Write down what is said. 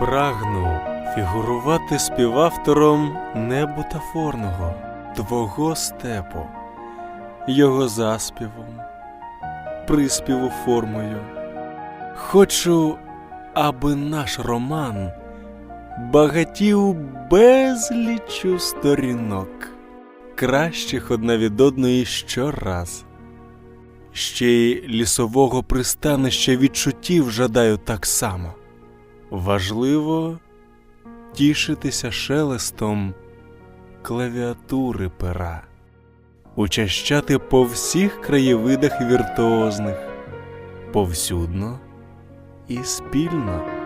Прагну фігурувати співавтором небутафорного твого степу, його заспівом, приспіву формою. Хочу, аби наш роман багатів безлічу сторінок, кращих одна від одної щораз. Ще й лісового пристанища відчуттів жадаю так само. Важливо тішитися шелестом клавіатури пера, учащати по всіх краєвидах віртуозних, повсюдно і спільно.